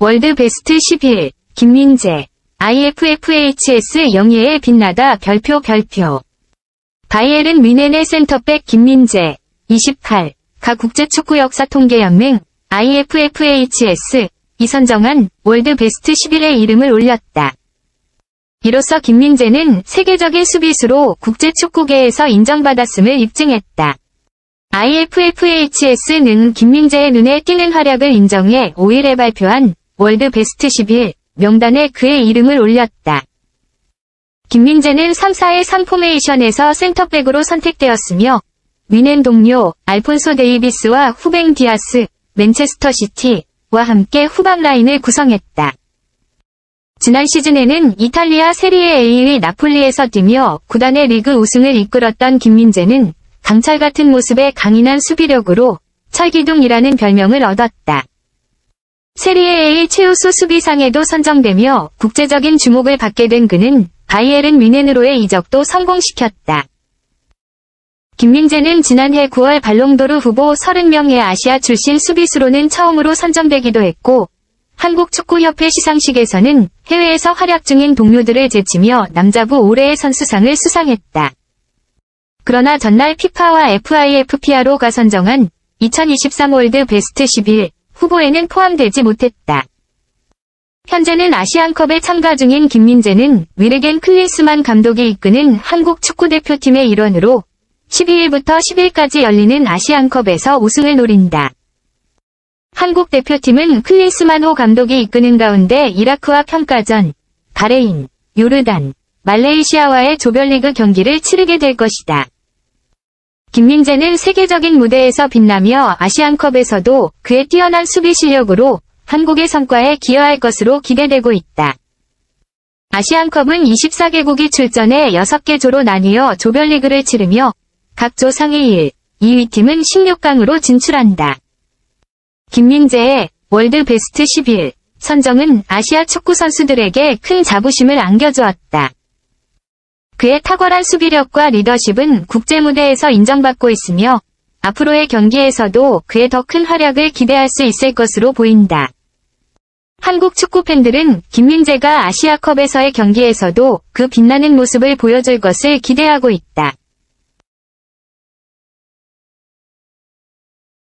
월드 베스트 11, 김민재, IFFHS 영예에 빛나다 별표 별표. 바이에른 뮌헨의 센터백 김민재, 28, 가 국제축구 역사 통계연맹, IFFHS, 이선정한 월드 베스트 11의 이름을 올렸다. 이로써 김민재는 세계적인 수비수로 국제축구계에서 인정받았음을 입증했다. IFFHS는 김민재의 눈에 띄는 활약을 인정해 5일에 발표한 월드 베스트 11 명단에 그의 이름을 올렸다. 김민재는 3사의 상포메이션에서 센터백으로 선택되었으며 위넨 동료 알폰소 데이비스와 후뱅 디아스, 맨체스터 시티와 함께 후방 라인을 구성했다. 지난 시즌에는 이탈리아 세리에 A의 나폴리에서 뛰며 구단의 리그 우승을 이끌었던 김민재는 강철 같은 모습의 강인한 수비력으로 철기둥이라는 별명을 얻었다. 세리에 A 최우수 수비상에도 선정되며 국제적인 주목을 받게 된 그는 바이에른 뮌헨으로의 이적도 성공시켰다. 김민재는 지난해 9월 발롱도르 후보 30명의 아시아 출신 수비수로는 처음으로 선정되기도 했고 한국축구협회 시상식에서는 해외에서 활약 중인 동료들을 제치며 남자부 올해의 선수상을 수상했다. 그러나 전날 피파와 FIFPRO가 선정한 2023 월드 베스트 11 후보에는 포함되지 못했다. 현재는 아시안컵에 참가 중인 김민재는 위르겐 클린스만 감독이 이끄는 한국 축구대표팀의 일원으로 12일부터 10일까지 열리는 아시안컵에서 우승을 노린다. 한국 대표팀은 클린스만호 감독이 이끄는 가운데 이라크와 평가전, 바레인, 요르단, 말레이시아와의 조별리그 경기를 치르게 될 것이다. 김민재는 세계적인 무대에서 빛나며 아시안컵에서도 그의 뛰어난 수비 실력으로 한국의 성과에 기여할 것으로 기대되고 있다. 아시안컵은 24개국이 출전해 6개 조로 나뉘어 조별리그를 치르며 각 조 상위 1, 2위 팀은 16강으로 진출한다. 김민재의 월드 베스트 11 선정은 아시아 축구 선수들에게 큰 자부심을 안겨주었다. 그의 탁월한 수비력과 리더십은 국제 무대에서 인정받고 있으며 앞으로의 경기에서도 그의 더 큰 활약을 기대할 수 있을 것으로 보인다. 한국 축구 팬들은 김민재가 아시아컵에서의 경기에서도 그 빛나는 모습을 보여줄 것을 기대하고 있다.